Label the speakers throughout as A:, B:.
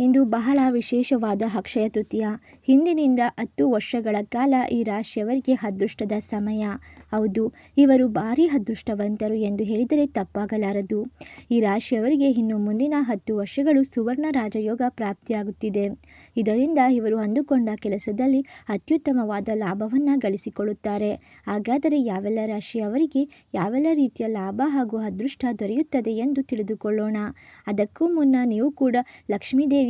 A: ಇಂದು ಬಹಳ ವಿಶೇಷವಾದ ಅಕ್ಷಯ ತೃತೀಯ. ಹಿಂದಿನಿಂದ ಹತ್ತು ವರ್ಷಗಳ ಕಾಲ ಈ ರಾಶಿಯವರಿಗೆ ಅದೃಷ್ಟದ ಸಮಯ. ಹೌದು, ಇವರು ಭಾರಿ ಅದೃಷ್ಟವಂತರು ಎಂದು ಹೇಳಿದರೆ ತಪ್ಪಾಗಲಾರದು. ಈ ರಾಶಿಯವರಿಗೆ ಇನ್ನು ಮುಂದಿನ ಹತ್ತು ವರ್ಷಗಳು ಸುವರ್ಣ ರಾಜಯೋಗ ಪ್ರಾಪ್ತಿಯಾಗುತ್ತಿದೆ. ಇದರಿಂದ ಇವರು ಅಂದುಕೊಂಡ ಕೆಲಸದಲ್ಲಿ ಅತ್ಯುತ್ತಮವಾದ ಲಾಭವನ್ನು ಗಳಿಸಿಕೊಳ್ಳುತ್ತಾರೆ. ಹಾಗಾದರೆ ಯಾವೆಲ್ಲ ರಾಶಿಯವರಿಗೆ ಯಾವೆಲ್ಲ ರೀತಿಯ ಲಾಭ ಹಾಗೂ ಅದೃಷ್ಟ ದೊರೆಯುತ್ತದೆ ಎಂದು ತಿಳಿದುಕೊಳ್ಳೋಣ. ಅದಕ್ಕೂ ಮುನ್ನ ನೀವು ಕೂಡ ಲಕ್ಷ್ಮೀದೇವಿ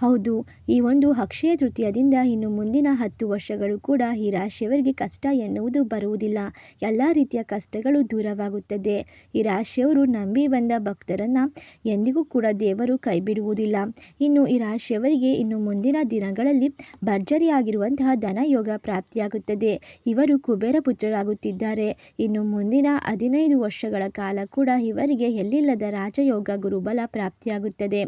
A: ಹೌದು, ಈ ಒಂದು ಅಕ್ಷಯ ತೃತೀಯದಿಂದ ಇನ್ನು ಮುಂದಿನ ಹತ್ತು ವರ್ಷಗಳು ಕೂಡ ಈ ರಾಶಿಯವರಿಗೆ ಕಷ್ಟ ಎನ್ನುವುದು ಬರುವುದಿಲ್ಲ. ಎಲ್ಲ ರೀತಿಯ ಕಷ್ಟಗಳು ದೂರವಾಗುತ್ತದೆ. ಈ ರಾಶಿಯವರು ನಂಬಿ ಬಂದ ಭಕ್ತರನ್ನು ಎಂದಿಗೂ ಕೂಡ ದೇವರು ಕೈಬಿಡುವುದಿಲ್ಲ. ಇನ್ನು ಈ ರಾಶಿಯವರಿಗೆ ಇನ್ನು ಮುಂದಿನ ದಿನಗಳಲ್ಲಿ ಭರ್ಜರಿಯಾಗಿರುವಂತಹ ಧನಯೋಗ ಪ್ರಾಪ್ತಿಯಾಗುತ್ತದೆ. ಇವರು ಕುಬೇರ ಪುತ್ರರಾಗುತ್ತಿದ್ದಾರೆ. ಇನ್ನು ಮುಂದಿನ ಹದಿನೈದು ವರ್ಷಗಳ ಕಾಲ ಕೂಡ ಇವರಿಗೆ ಎಲ್ಲಿಲ್ಲದ ರಾಜಯೋಗ ಗುರುಬಲ ಪ್ರಾಪ್ತಿಯಾಗುತ್ತದೆ.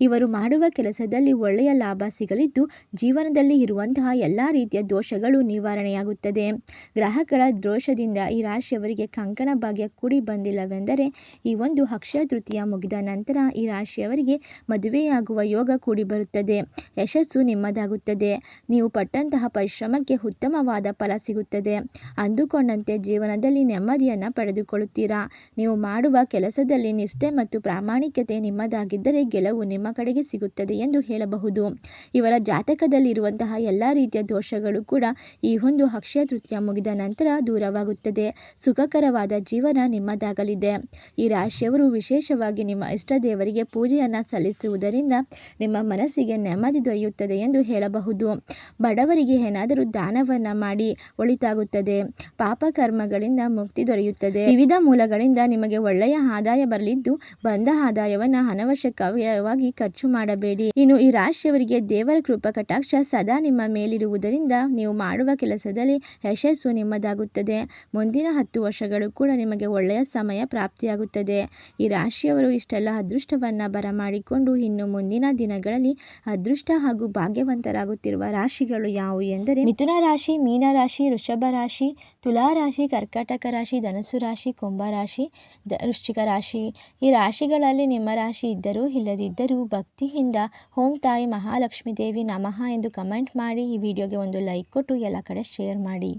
A: ಇವರು ಮಾಡುವ ಕೆಲಸದಲ್ಲಿ ಒಳ್ಳೆಯ ಲಾಭ ಸಿಗಲಿದ್ದು ಜೀವನದಲ್ಲಿ ಇರುವಂತಹ ಎಲ್ಲ ರೀತಿಯ ದೋಷಗಳು ನಿವಾರಣೆಯಾಗುತ್ತದೆ. ಗ್ರಹಗಳ ದೋಷದಿಂದ ಈ ರಾಶಿಯವರಿಗೆ ಕಂಕಣ ಭಾಗ್ಯ ಕೂಡಿ ಬಂದಿಲ್ಲವೆಂದರೆ ಈ ಒಂದು ಅಕ್ಷಯ ತೃತೀಯ ಮುಗಿದ ನಂತರ ಈ ರಾಶಿಯವರಿಗೆ ಮದುವೆಯಾಗುವ ಯೋಗ ಕೂಡಿ ಬರುತ್ತದೆ. ಯಶಸ್ಸು ನಿಮ್ಮದಾಗುತ್ತದೆ. ನೀವು ಪಟ್ಟಂತಹ ಪರಿಶ್ರಮಕ್ಕೆ ಉತ್ತಮವಾದ ಫಲ ಸಿಗುತ್ತದೆ. ಅಂದುಕೊಂಡಂತೆ ಜೀವನದಲ್ಲಿ ನೆಮ್ಮದಿಯನ್ನು ಪಡೆದುಕೊಳ್ಳುತ್ತೀರಾ? ನೀವು ಮಾಡುವ ಕೆಲಸದಲ್ಲಿ ನಿಷ್ಠೆ ಮತ್ತು ಪ್ರಾಮಾಣಿಕತೆ ನಿಮ್ಮದಾಗಿದ್ದರೆ ಗೆಲುವು ನಿಮ್ಮ ಕಡೆಗೆ ಸಿಗುತ್ತದೆ ಎಂದು ಹೇಳಬಹುದು. ಇವರ ಜಾತಕದಲ್ಲಿರುವಂತಹ ಎಲ್ಲ ರೀತಿಯ ದೋಷಗಳು ಕೂಡ ಈ ಒಂದು ಅಕ್ಷಯ ತೃತೀಯ ಮುಗಿದ ನಂತರ ದೂರವಾಗುತ್ತದೆ. ಸುಖಕರವಾದ ಜೀವನ ನಿಮ್ಮದಾಗಲಿದೆ. ಈ ರಾಶಿಯವರು ವಿಶೇಷವಾಗಿ ನಿಮ್ಮ ಇಷ್ಟ ದೇವರಿಗೆ ಪೂಜೆಯನ್ನು ಸಲ್ಲಿಸುವುದರಿಂದ ನಿಮ್ಮ ಮನಸ್ಸಿಗೆ ನೆಮ್ಮದಿ ದೊರೆಯುತ್ತದೆ ಎಂದು ಹೇಳಬಹುದು. ಬಡವರಿಗೆ ಏನಾದರೂ ದಾನವನ್ನು ಮಾಡಿ ಒಳಿತಾಗುತ್ತದೆ. ಪಾಪ ಕರ್ಮಗಳಿಂದ ಮುಕ್ತಿ ದೊರೆಯುತ್ತದೆ. ವಿವಿಧ ಮೂಲಗಳಿಂದ ನಿಮಗೆ ಒಳ್ಳೆಯ ಆದಾಯ ಬರಲಿದ್ದು ಬಂದ ಆದಾಯವನ್ನು ಅನವಶ್ಯಕವಾಗಿ ಖರ್ಚು ಮಾಡಬೇಡಿ. ಇನ್ನು ಈ ರಾಶಿಯವರಿಗೆ ದೇವರ ಕೃಪಾ ಕಟಾಕ್ಷ ಸದಾ ನಿಮ್ಮ ಮೇಲಿರುವುದರಿಂದ ನೀವು ಮಾಡುವ ಕೆಲಸದಲ್ಲಿ ಯಶಸ್ಸು ನಿಮ್ಮದಾಗುತ್ತದೆ. ಮುಂದಿನ ಹತ್ತು ವರ್ಷಗಳು ಕೂಡ ನಿಮಗೆ ಒಳ್ಳೆಯ ಸಮಯ ಪ್ರಾಪ್ತಿಯಾಗುತ್ತದೆ. ಈ ರಾಶಿಯವರು ಇಷ್ಟೆಲ್ಲ ಅದೃಷ್ಟವನ್ನು ಬರಮಾಡಿಕೊಂಡು ಇನ್ನು ಮುಂದಿನ ದಿನಗಳಲ್ಲಿ ಅದೃಷ್ಟ ಹಾಗೂ ಭಾಗ್ಯವಂತರಾಗುತ್ತಿರುವ ರಾಶಿಗಳು ಯಾವುವು ಎಂದರೆ ಮಿಥುನ ರಾಶಿ, ಮೀನ ರಾಶಿ, ವೃಷಭ ರಾಶಿ, ತುಲಾ ರಾಶಿ, ಕರ್ಕಾಟಕ ರಾಶಿ ಧನಸು ರಾಶಿ, ಕುಂಭ ರಾಶಿ ವೃಶ್ಚಿಕ ರಾಶಿ. ಈ ರಾಶಿಗಳಲ್ಲಿ ನಿಮ್ಮ ರಾಶಿ ಇದ್ದರೂ ಇಲ್ಲದಿದ್ದರೂ ಭಕ್ತಿಯಿಂದ ಓಂ ತಾಯಿ ಮಹಾಲಕ್ಷ್ಮೀ ದೇವಿ ನಮಃ ಎಂದು ಕಮೆಂಟ್ ಮಾಡಿ ಈ ವಿಡಿಯೋಗೆ ಒಂದು ಲೈಕ್ ಕೊಟ್ಟು ಎಲ್ಲ ಕಡೆ ಶೇರ್ ಮಾಡಿ.